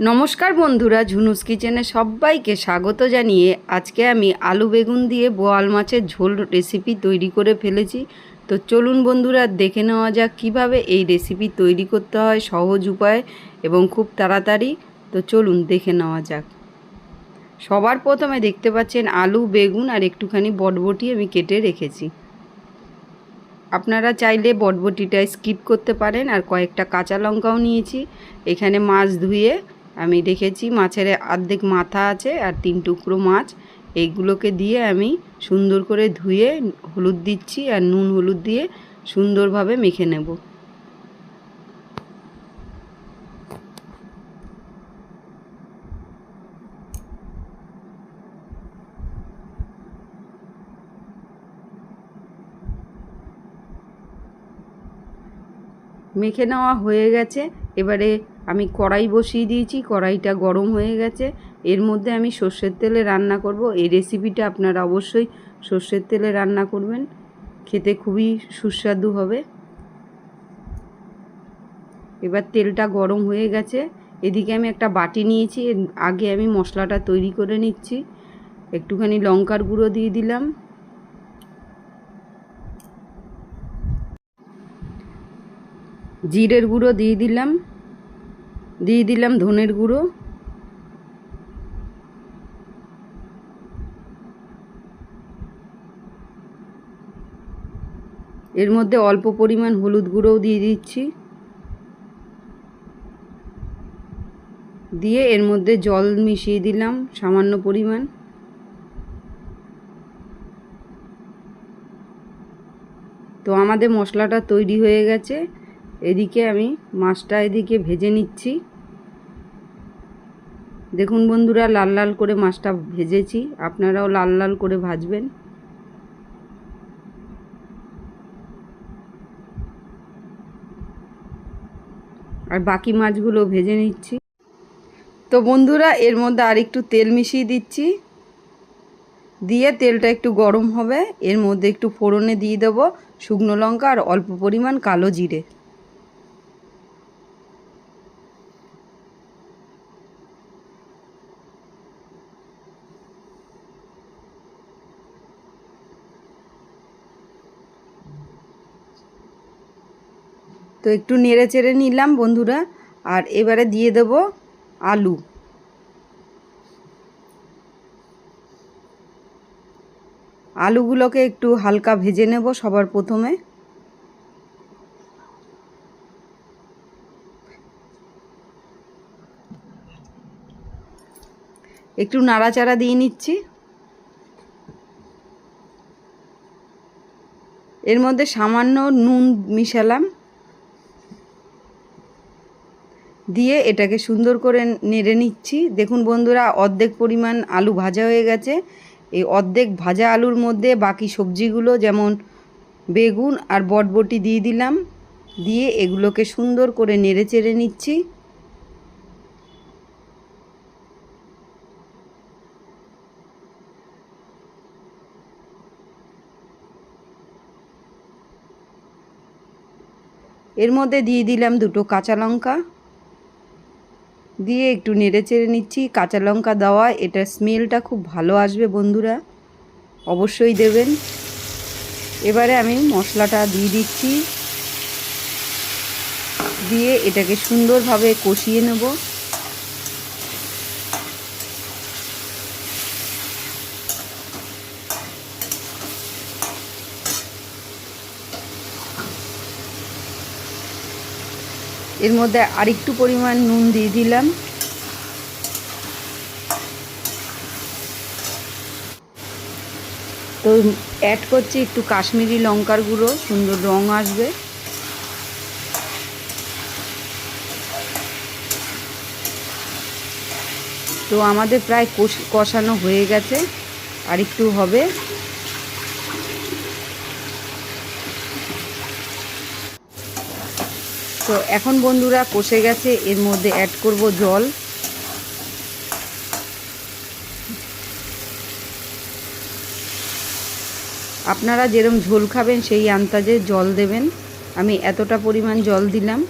নমস্কার বন্ধুরা, ঝুনুস কিচেনে সবাইকে স্বাগত জানিয়ে আজকে আমি আলু বেগুন দিয়ে বোয়াল মাছের ঝোল রেসিপি তৈরি করে ফেলেছি। তো চলুন বন্ধুরা, দেখে নেওয়া যাক কীভাবে এই রেসিপি তৈরি করতে হয়, সহজ উপায় এবং খুব তাড়াতাড়ি। তো চলুন দেখে নেওয়া যাক। সবার প্রথমে দেখতে পাচ্ছেন আলু, বেগুন আর একটুখানি বটবটি আমি কেটে রেখেছি। আপনারা চাইলে বটবটিটা স্কিপ করতে পারেন আর কয়েকটা কাঁচা লঙ্কাও নিয়েছি। এখানে মাছ ধুয়ে আমি রেখেছি মাছের অর্ধেক মাথা আছে আর তিন টুকরো মাছ। এইগুলোকে দিয়ে আমি সুন্দর করে ধুয়ে হলুদ দিচ্ছি আর নুন হলুদ দিয়ে সুন্দরভাবে মেখে নেব। মেখে নেওয়া হয়ে গেছে। এবারে আমি কড়াই বসিয়ে দিয়েছি, কড়াইটা গরম হয়ে গেছে। এর মধ্যে আমি সর্ষের তেলে রান্না করব। এই রেসিপিটা আপনারা অবশ্যই সর্ষের তেলে রান্না করবেন। খেতে খুবই সুস্বাদু হবে। এবার তেলটা গরম হয়ে গেছে। এদিকে আমি একটা বাটি নিয়েছি। আগে আমি মশলাটা তৈরি করে নিচ্ছি। একটুখানি লঙ্কার গুঁড়ো দিয়ে দিলাম। জিরের গুঁড়ো দিয়ে দিলাম। দিয়ে দিলাম ধনের গুঁড়ো। এর মধ্যে অল্প পরিমাণ হলুদ গুঁড়োও দিয়ে দিচ্ছি। দিয়ে এর মধ্যে জল মিশিয়ে দিলাম সামান্য পরিমাণ। তো আমাদের মশলাটা তৈরি হয়ে গেছে। এদিকে আমি মাছটা এদিকে ভেজে নিচ্ছি। দেখুন বন্ধুরা, লাল লাল করে মাছটা ভেজেছি। আপনারাও লাল লাল করে ভাজবেন। আর বাকি মাছগুলো ভেজে নিচ্ছি। তো বন্ধুরা, এর মধ্যে আর একটু তেল মিশিয়ে দিচ্ছি। দিয়ে তেলটা একটু গরম হবে। এর মধ্যে একটু ফোড়নে দিয়ে দেবো শুকনো লঙ্কা আর অল্প পরিমাণ কালো জিরে। তো একটু নেড়ে চেড়ে নিলাম বন্ধুরা, আর এবারে দিয়ে দেব আলু। আলুগুলোকে একটু হালকা ভেজে নেব সবার প্রথমে। একটু নাড়াচাড়া দিয়ে নিচ্ছি। এর মধ্যে সামান্য নুন মিশালাম। দিয়ে এটাকে সুন্দর করে নেড়ে নিচ্ছি। দেখুন বন্ধুরা, অর্ধেক পরিমাণ আলু ভাজা হয়ে গেছে। এই অর্ধেক ভাজা আলুর মধ্যে বাকি সবজিগুলো, যেমন বেগুন আর বটবটি দিয়ে দিলাম। দিয়ে এগুলোকে সুন্দর করে নেড়ে চেড়ে নিচ্ছি। এর মধ্যে দিয়ে দিলাম দুটো কাঁচা লঙ্কা। দিয়ে একটু নেড়ে চেড়ে নিচ্ছি। কাঁচা লঙ্কা দেওয়া এটার স্মেলটা খুব ভালো আসবে বন্ধুরা। অবশ্যই দেবেন। এবারে আমি মশলাটা দিয়ে দিচ্ছি। দিয়ে এটাকে সুন্দরভাবে কষিয়ে নেব। এর মধ্যে আরেকটু পরিমাণ নুন দিয়ে দিলাম। তো অ্যাড করছি একটু কাশ্মীরি লঙ্কার গুঁড়ো, সুন্দর রং আসবে। তো আমাদের প্রায় কষানো হয়ে গেছে। আর একটু হবে। তো এখন বন্ধুরা কষে গেছে, এর মধ্যে অ্যাড করব জল। আপনারা যেরম ঝোল খাবেন, সেই আন্তাজে জল দেবেন। আমি এতটা পরিমাণ জল দিলাম।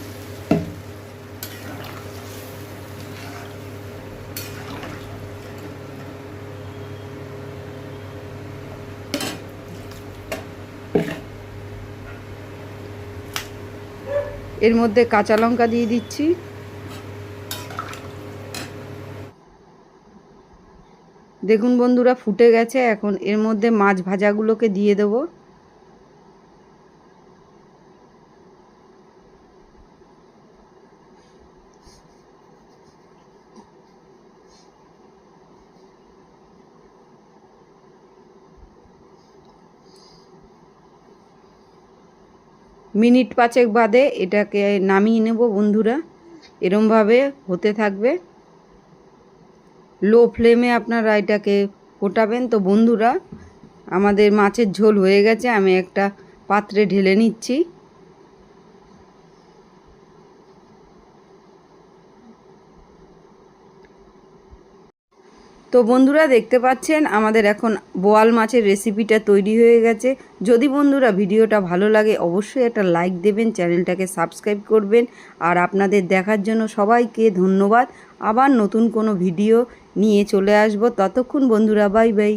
এর মধ্যে কাঁচা লঙ্কা দিয়ে দিচ্ছি। দেখুন বন্ধুরা, ফুটে গেছে। এখন এর মধ্যে মাছ ভাজাগুলোকে দিয়ে দেবো। মিনিট পাঁচেক বাদে এটাকে নামিয়ে নেব বন্ধুরা। এরমভাবে হতে থাকবে। লো ফ্লেমে আপনারা এটাকে ফোটাবেন। তো বন্ধুরা, আমাদের মাছের ঝোল হয়ে গেছে। আমি একটা পাত্রে ঢেলে নিচ্ছি। তো বন্ধুরা দেখতে পাচ্ছেন, আমাদের এখন বোয়াল মাছের রেসিপিটা তৈরি হয়ে গেছে। যদি বন্ধুরা ভিডিওটা ভালো লাগে, অবশ্যই একটা লাইক দেবেন, চ্যানেলটাকে সাবস্ক্রাইব করবেন। আর আপনাদের দেখার জন্য সবাইকে ধন্যবাদ। আবার নতুন কোনো ভিডিও নিয়ে চলে আসব। ততক্ষণ বন্ধুরা, বাই বাই।